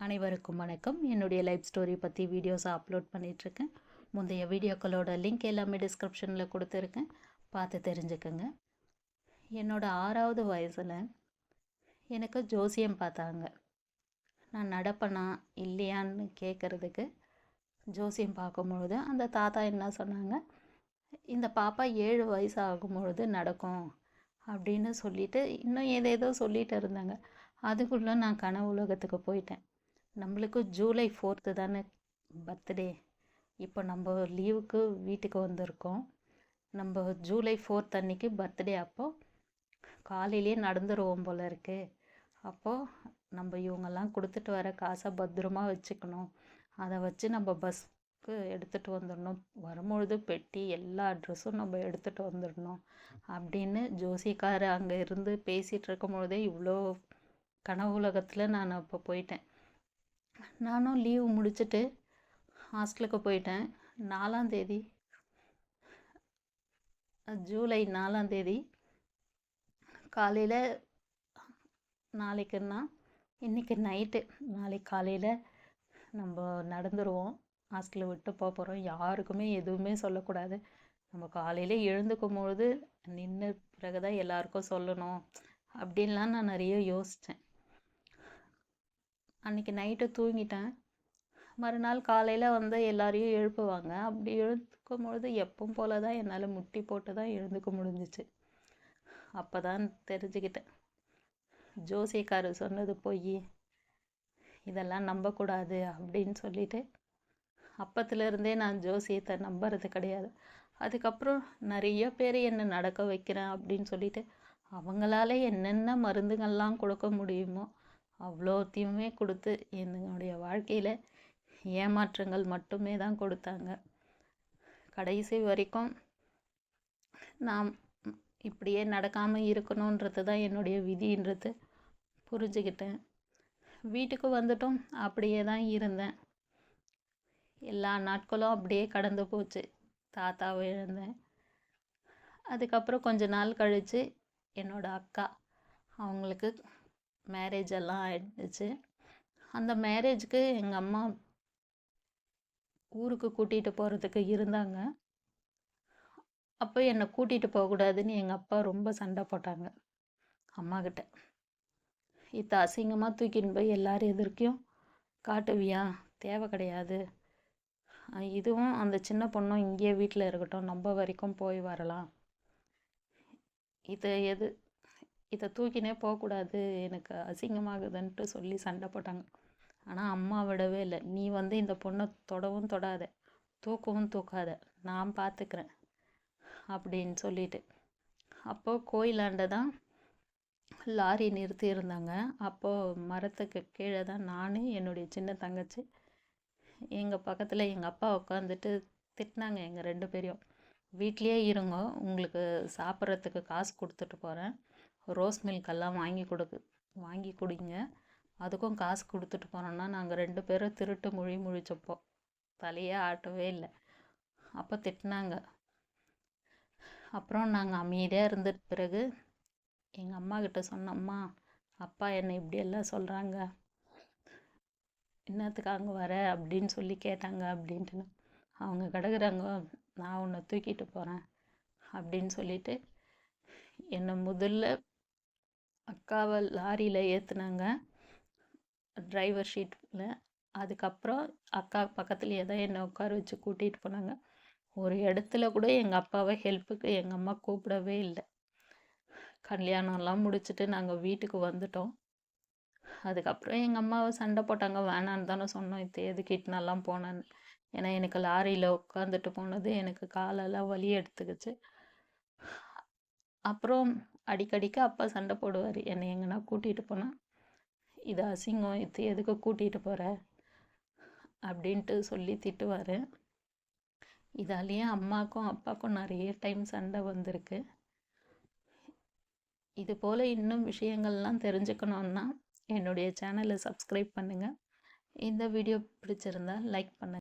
அனைவருக்கும் வணக்கம். என்னுடைய லைஃப் ஸ்டோரி பற்றி வீடியோஸை அப்லோட் பண்ணிகிட்ருக்கேன் முந்தைய வீடியோக்களோட லிங்க் எல்லாமே டிஸ்கிரிப்ஷனில் கொடுத்துருக்கேன். பார்த்து தெரிஞ்சுக்கோங்க. என்னோட ஆறாவது வயசில் எனக்கு ஜோசியம் பார்த்தாங்க. நான் நடப்பனா இல்லையான்னு கேட்குறதுக்கு ஜோசியம் பார்க்கும்பொழுது அந்த தாத்தா என்ன சொன்னாங்க? இந்த பாப்பா ஏழு வயசு ஆகும்பொழுது நடக்கும் அப்படின்னு சொல்லிட்டு இன்னும் ஏதேதோ சொல்லிகிட்டு இருந்தாங்க. அதுக்குள்ளே நான் கனவு உலகத்துக்கு போயிட்டேன். நம்மளுக்கு ஜூலை ஃபோர்த்து தானே பர்த்டே இப்போ நம்ம லீவுக்கு வீட்டுக்கு வந்திருக்கோம். நம்ம ஜூலை ஃபோர்த் அன்னைக்கு பர்த்டே அப்போது காலையிலேயே நடந்துருவோம் போல இருக்கு. அப்போது நம்ம இவங்கெல்லாம் கொடுத்துட்டு வர காசை பத்திரமா வச்சுக்கணும். அதை வச்சு நம்ம பஸ்க்கு எடுத்துகிட்டு வந்துடணும். வரும்பொழுது பெட்டி எல்லா ட்ரெஸ்ஸும் நம்ம எடுத்துகிட்டு வந்துடணும். அப்படின்னு ஜோசிக்கார் அங்கே இருந்து பேசிகிட்டு இருக்கும் பொழுதே இவ்வளோ கனவு உலகத்தில் நான் அப்போ போயிட்டேன். நானும் லீவு முடிச்சுட்டு ஹாஸ்டலுக்கு போயிட்டேன். நாலாந்தேதி ஜூலை நாலாந்தேதி காலையில் நாளைக்குன்னா இன்றைக்கி நைட்டு நாளைக்கு காலையில் நம்ம நடந்துருவோம். ஹாஸ்டலை விட்டு போக போகிறோம் யாருக்குமே எதுவுமே சொல்லக்கூடாது. நம்ம காலையில் எழுந்துக்கும் பொழுது நின்று பிறகு தான் எல்லாருக்கும் சொல்லணும். அப்படின்லாம் நான் நிறைய யோசித்தேன் அன்றைக்கி நைட்டு தூங்கிட்டேன். மறுநாள் காலையில் வந்து எல்லாரையும் எழுப்புவாங்க. அப்படி எழுந்துக்கும் பொழுது எப்பவும் போல தான் என்னால் முட்டி போட்டு தான் எழுந்துக்க முடிஞ்சிச்சு. அப்போ தான் தெரிஞ்சுக்கிட்டேன். ஜோசியக்காரர் சொன்னது போய் இதெல்லாம் நம்பக்கூடாது அப்படின்னு சொல்லிட்டு அப்பத்துலேருந்தே நான் ஜோசியத்தை நம்புறது கிடையாது. அதுக்கப்புறம் நிறைய பேர் என்னை நடக்க வைக்கிறேன் அப்படின்னு சொல்லிட்டு அவங்களால என்னென்ன மருந்துகள்லாம் கொடுக்க முடியுமோ அவ்வளோத்தையுமே கொடுத்து என்னுடைய வாழ்க்கையில் ஏமாற்றங்கள் மட்டுமே தான் கொடுத்தாங்க. கடைசி வரைக்கும் நாம் இப்படியே நடக்காமல் இருக்கணுன்றது தான் என்னுடைய விதின்றது புரிஞ்சுக்கிட்டேன் வீட்டுக்கு வந்துட்டும் அப்படியே தான் இருந்தேன். எல்லா நாட்களும் அப்படியே கடந்து போச்சு. தாத்தாவை இழந்தேன். அதுக்கப்புறம் கொஞ்ச நாள் கழித்து என்னோடய அக்கா அவங்களுக்கு மேரேஜ் எல்லாம் ஆயிடுச்சு. அந்த மேரேஜ்க்கு எங்கள் அம்மா ஊருக்கு கூட்டிகிட்டு போகிறதுக்கு இருந்தாங்க. அப்போ என்னை கூட்டிகிட்டு போகக்கூடாதுன்னு எங்கள் அப்பா ரொம்ப சண்டை போட்டாங்க. அம்மாக்கிட்ட இத்த அசிங்கமாக தூக்கின்னு போய் எல்லாரும் எதிர்க்கையும் காட்டுவியா? தேவை கிடையாது. இதுவும் அந்த சின்ன பொண்ணும் இங்கேயே வீட்டில் இருக்கட்டும். நம்ம வரைக்கும் போய் வரலாம். இது எது இதை தூக்கினே போகக்கூடாது எனக்கு அசிங்கமாகுதுன்ட்டு சொல்லி சண்டை போட்டாங்க. ஆனால் அம்மா விடவே இல்லை. நீ வந்து இந்த பொண்ணை தொடவும் தொடாத தூக்கவும் தூக்காத நான் பார்த்துக்கிறேன் அப்படின்னு சொல்லிட்டு. அப்போது கோயிலாண்ட தான் லாரி நிறுத்தி இருந்தாங்க. அப்போது மரத்துக்கு கீழே தான் நான் என்னுடைய சின்ன தங்கச்சி எங்கள் பக்கத்தில் எங்கள் அப்பா உட்காந்துட்டு திட்டினாங்க எங்கள் ரெண்டு பேரையும். வீட்லேயே இருங்க உங்களுக்கு சாப்பிட்றதுக்கு காசு கொடுத்துட்டு போகிறேன் ரோஸ் மில்கெல்லாம் வாங்கி கொடுக்கு வாங்கி குடிங்க. அதுக்கும் காசு கொடுத்துட்டு போனோன்னா நாங்கள் ரெண்டு பேரும் திருட்டு மொழி முழிச்சப்போ தலையே ஆட்டவே இல்லை. அப்போ திட்டினாங்க. அப்புறம் நாங்கள் அமைதியாக இருந்த பிறகு எங்கள் அம்மா கிட்ட சொன்னம்மா அப்பா என்னை இப்படியெல்லாம் சொல்கிறாங்க என்னத்துக்கு அங்கே வர? அப்படின்னு சொல்லி கேட்டாங்க அப்படின்ட்டு அவங்க கிடக்குறாங்க நான் உன்னை தூக்கிட்டு போகிறேன் அப்படின்னு சொல்லிட்டு என்னை முதல்ல அக்காவை லாரியில் ஏற்றுனாங்க டிரைவர் ஷீட்டில் அதுக்கப்புறம் அக்கா பக்கத்துலேயே தான் என்னை உட்கார வச்சு கூட்டிகிட்டு போனாங்க. ஒரு இடத்துல கூட எங்கள் அப்பாவை ஹெல்ப்புக்கு எங்கள் அம்மா கூப்பிடவே இல்லை. கல்யாணம்லாம் முடிச்சுட்டு நாங்கள் வீட்டுக்கு வந்துட்டோம். அதுக்கப்புறம் எங்கள் அம்மாவை சண்டை போட்டாங்க. வேணான்னு தானே சொன்னோம். இது எது கிட்னெல்லாம் போனேன்னு? ஏன்னா எனக்கு லாரியில் உட்காந்துட்டு போனது எனக்கு காலெல்லாம் வலி எடுத்துக்கிச்சு. அப்புறம் அடிக்கடிக்கு அப்பா சண்டை போடுவார். என்னை எங்கன்னா கூட்டிகிட்டு போனால் இது அசிங்கம். இது எதுக்கு கூட்டிகிட்டு போகிற அப்படின்ட்டு சொல்லி திட்டுவார். இதாலேயே அம்மாக்கும் அப்பாவுக்கும் நிறைய டைம் சண்டை வந்திருக்கு. இது போல் இன்னும் விஷயங்கள்லாம் தெரிஞ்சுக்கணுன்னா என்னுடைய சேனலை சப்ஸ்கிரைப் பண்ணுங்கள் இந்த வீடியோ பிடிச்சிருந்தா லைக் பண்ணுங்கள்